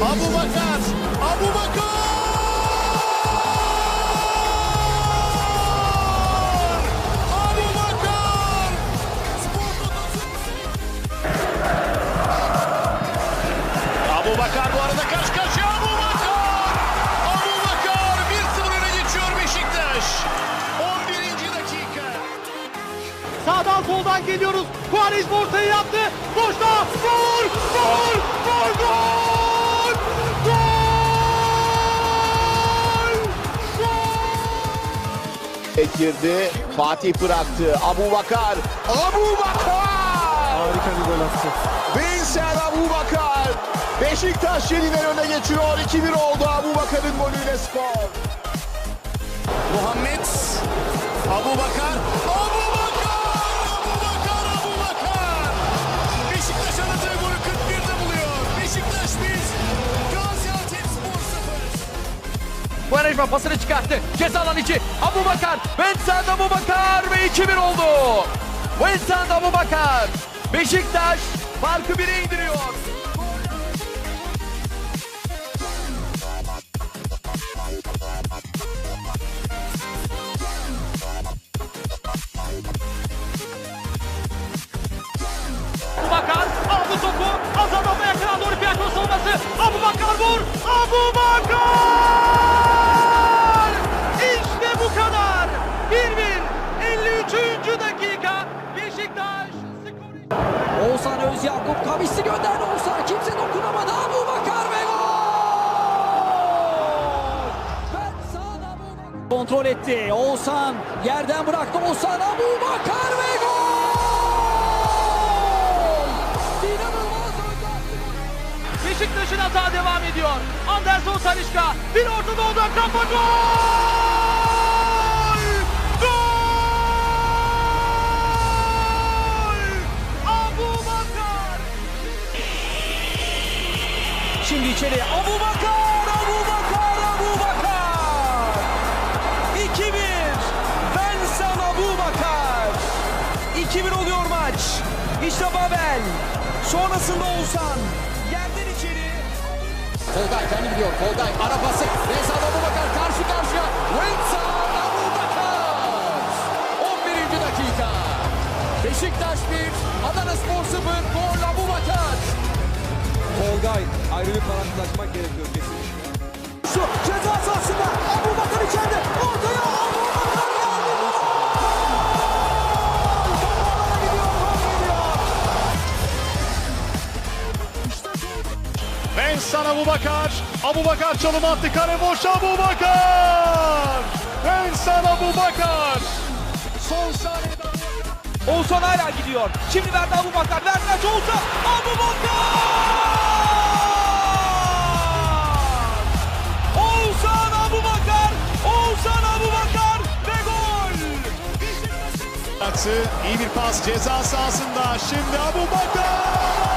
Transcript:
Abu Bakar. Abu Bakar. Abu Bakar. Bu arada kaç karşıya Abu Bakar. Abu Bakar 1-0 öne geçiyor Beşiktaş. 11. dakika. Sağdan soldan geliyoruz. Quaresma ortayı yaptı. Boşta. Gol! Gol! Gol! Gol! Girdi. Fatih bıraktı. Abu Bakar. Abu Bakar! Harika bir gol attı. Veysel Abu Bakar. Beşiktaş yeniden öne geçiyor. 2-1 oldu Abu Bakar'ın golüyle skor. Quaresma pasını çıkarttı. Ceza alan içi. Abu Bakar. Vincent Abu Bakar ve 2-1 oldu. Vincent Abu Bakar. Beşiktaş farkı 1'e indiriyor. Bakar aldı topu. Azam doğru Pietro savunması. Abu Bakar vur. Abu Bakar! Oğuzhan Özyakup kavisli gönderdi Oğuzhan. Kimse dokunamadı. Abu Bakar ve gol! Kontrol etti. Oğuzhan yerden bıraktı. Oğuzhan Abu Bakar ve gol! Beşiktaş'ın hata devam ediyor. Anderson Salişka bir orta doğuda kafa! Gol! Şimdi içeri Abu Bakar, Abu Bakar, Abu Bakar. 2-1. Ben sana Abu Bakar. 2-1 oluyor maç. İşte Babel. Sonrasında Oğuzhan. Yerden içeri. Tolgay kendi gidiyor. Tolgay ara pası. Veysel Abu Bakar karşı karşıya. Veysel Abu Bakar. 11. dakika. Beşiktaş Tolgay ayrı bir parantezlaşmak gerekiyor kesin. Şu ceza sahasında Abu Bakar içeride. Ortaya Abu Bakar geldi. Toplarına gidiyor, gol geliyor. Bensan Abu Bakar. Abu Bakar çalım attı. Kare boş Abu Bakar. Bensan Abu Bakar. Son saniyede Oğuzhan hala gidiyor. Şimdi verdi Abu Bakar. Verdi Oğuzhan. Abu Bakar! Oğuzhan Abu Bakar! Oğuzhan Abu Bakar ve gol! Atı iyi bir pas ceza sahasında. Şimdi Abu Bakar.